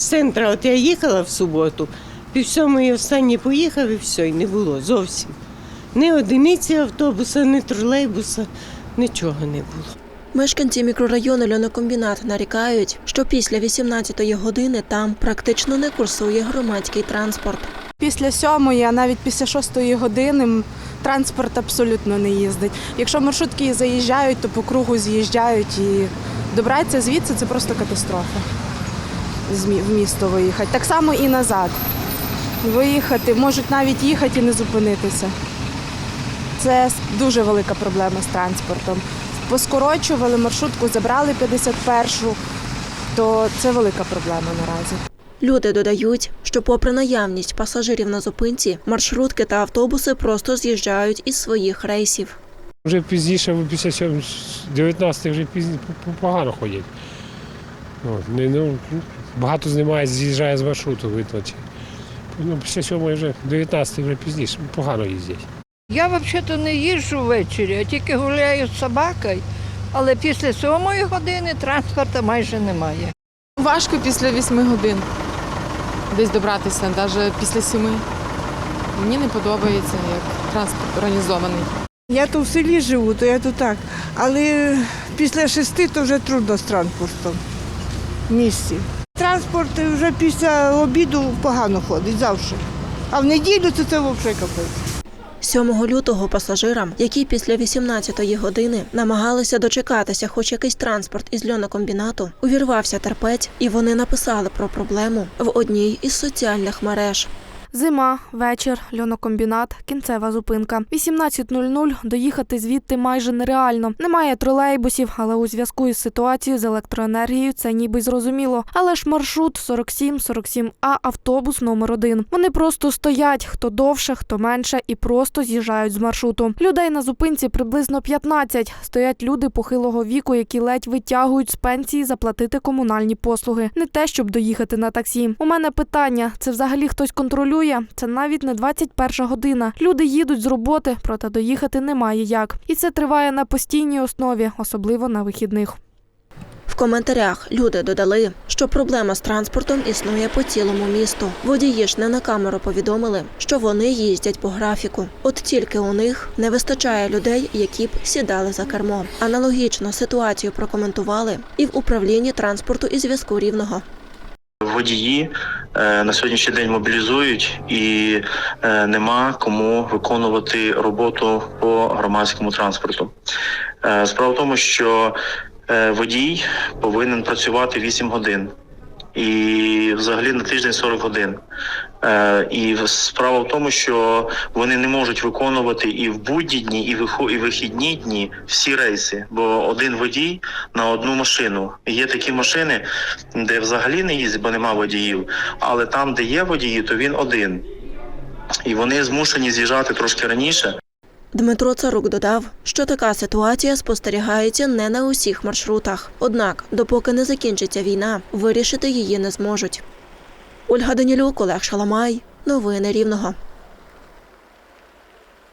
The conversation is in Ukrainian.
З центра, от я їхала в суботу, пів сьомої останній поїхав і все, і не було зовсім. Ні одиниці автобуса, ні тролейбуса, нічого не було. Мешканці мікрорайону льонокомбінат нарікають, що після 18-ї години там практично не курсує громадський транспорт. Після сьомої, а навіть після шостої години транспорт абсолютно не їздить. Якщо маршрутки заїжджають, то по кругу з'їжджають і добратися звідси це просто катастрофа. В місто виїхати. Так само і назад. Виїхати, можуть навіть їхати і не зупинитися. Це дуже велика проблема з транспортом. Поскорочували маршрутку, забрали 51-шу, то це велика проблема наразі. Люди додають, що, попри наявність пасажирів на зупинці, маршрутки та автобуси просто з'їжджають із своїх рейсів. Вже пізніше, після 7, 19 вже пізні, погано ходять. От, не, ну, багато знімає, з'їжджає з маршруту витлачі. Ну, після 7 вже 19 вже пізніше, погано їздять. Я взагалі-то не їжджу ввечері, а тільки гуляю з собакою. Але після сьомої години транспорту майже немає. Важко після вісьми годин десь добратися, навіть після сіми. Мені не подобається, як транспорт організований. Я то в селі живу, то я то так. Але після шести то вже трудно з транспортом в місті. Транспорт вже після обіду погано ходить завжди. А в неділю це це взагалі капець. 7 лютого пасажирам, які після 18-ї години намагалися дочекатися хоч якийсь транспорт із льонокомбінату, увірвався терпець, і вони написали про проблему в одній із соціальних мереж. Зима, вечір, льонокомбінат, кінцева зупинка. 18.00 доїхати звідти майже нереально. Немає тролейбусів, але у зв'язку із ситуацією з електроенергією це ніби зрозуміло. Але ж маршрут 47-47А, автобус номер один. Вони просто стоять, хто довше, хто менше, і просто з'їжджають з маршруту. Людей на зупинці приблизно 15. Стоять люди похилого віку, які ледь витягують з пенсії заплатити комунальні послуги. Не те, щоб доїхати на таксі. У мене питання: це взагалі хтось контролює? Це навіть не 21 година. Люди їдуть з роботи, проте доїхати немає як. І це триває на постійній основі, особливо на вихідних. В коментарях люди додали, що проблема з транспортом існує по цілому місту. Водії ж не на камеру повідомили, що вони їздять по графіку. От тільки у них не вистачає людей, які б сідали за кермо. Аналогічно ситуацію прокоментували і в управлінні транспорту і зв'язку рівного. Водії на сьогоднішній день мобілізують і е, нема кому виконувати роботу по громадському транспорту. Е, справа в тому, що е, водій повинен працювати 8 годин. І взагалі на тиждень 40 годин. Е, і справа в тому, що вони не можуть виконувати і в будні дні, і вихо- і вихідні дні всі рейси, бо один водій на одну машину. Є такі машини, де взагалі не їздять, бо нема водіїв. Але там, де є водії, то він один. І вони змушені з'їжджати трошки раніше. Дмитро Царук додав, що така ситуація спостерігається не на усіх маршрутах. Однак, допоки не закінчиться війна, вирішити її не зможуть. Ольга Данілюк, Олег Шаламай. Новини Рівного.